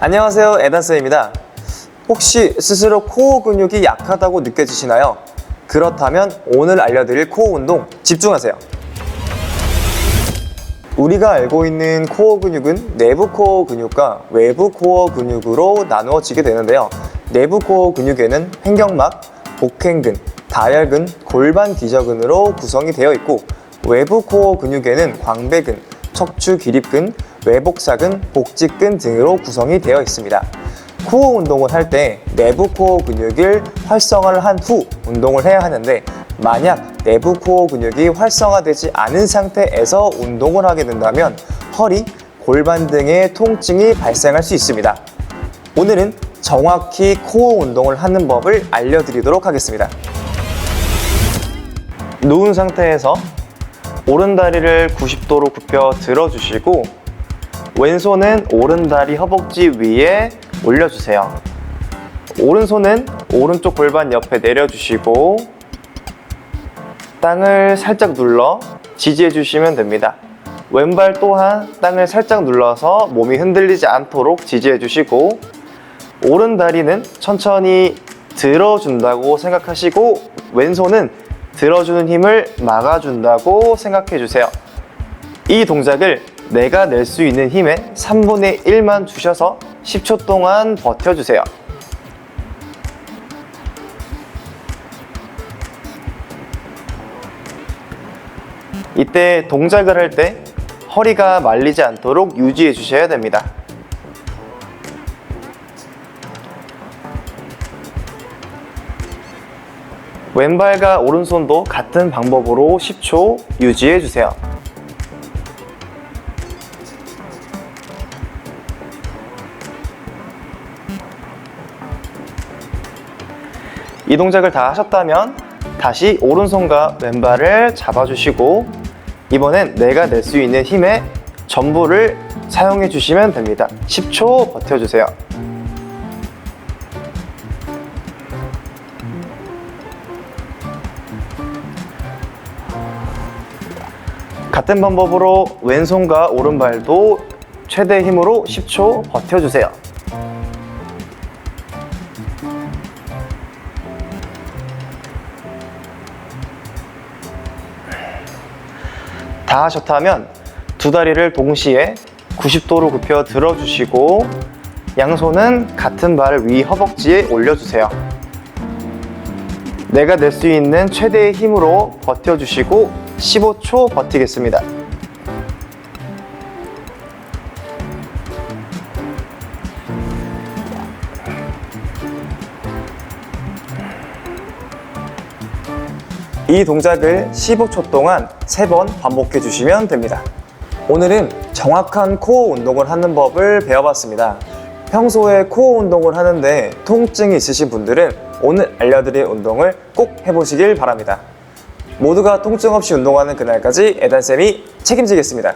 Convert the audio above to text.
안녕하세요 에단쌤입니다. 혹시 스스로 코어 근육이 약하다고 느껴지시나요? 그렇다면 오늘 알려드릴 코어 운동 집중하세요. 우리가 알고 있는 코어 근육은 내부 코어 근육과 외부 코어 근육으로 나누어지게 되는데요. 내부 코어 근육에는 횡격막, 복행근, 다혈근, 골반 기저근으로 구성이 되어 있고 외부 코어 근육에는 광배근, 척추 기립근, 외복사근, 복직근 등으로 구성이 되어 있습니다. 코어 운동을 할 때 내부 코어 근육을 활성화를 한 후 운동을 해야 하는데 만약 내부 코어 근육이 활성화되지 않은 상태에서 운동을 하게 된다면 허리, 골반 등의 통증이 발생할 수 있습니다. 오늘은 정확히 코어 운동을 하는 법을 알려드리도록 하겠습니다. 누운 상태에서 오른다리를 90도로 굽혀 들어주시고 왼손은 오른다리 허벅지 위에 올려주세요. 오른손은 오른쪽 골반 옆에 내려주시고 땅을 살짝 눌러 지지해 주시면 됩니다. 왼발 또한 땅을 살짝 눌러서 몸이 흔들리지 않도록 지지해 주시고 오른 다리는 천천히 들어준다고 생각하시고 왼손은 들어주는 힘을 막아준다고 생각해 주세요. 이 동작을 내가 낼 수 있는 힘의 3분의 1만 주셔서 10초 동안 버텨주세요. 이때 동작을 할 때 허리가 말리지 않도록 유지해 주셔야 됩니다. 왼발과 오른손도 같은 방법으로 10초 유지해 주세요. 이 동작을 다 하셨다면 다시 오른손과 왼발을 잡아주시고 이번엔 내가 낼 수 있는 힘의 전부를 사용해 주시면 됩니다. 10초 버텨주세요. 같은 방법으로 왼손과 오른발도 최대 힘으로 10초 버텨주세요. 다 하셨다면 두 다리를 동시에 90도로 굽혀 들어주시고 양손은 같은 발 위 허벅지에 올려주세요. 내가 낼 수 있는 최대의 힘으로 버텨주시고 15초 버티겠습니다. 이 동작을 15초 동안 3번 반복해 주시면 됩니다. 오늘은 정확한 코어 운동을 하는 법을 배워봤습니다. 평소에 코어 운동을 하는데 통증이 있으신 분들은 오늘 알려드릴 운동을 꼭 해보시길 바랍니다. 모두가 통증 없이 운동하는 그날까지 에단쌤이 책임지겠습니다.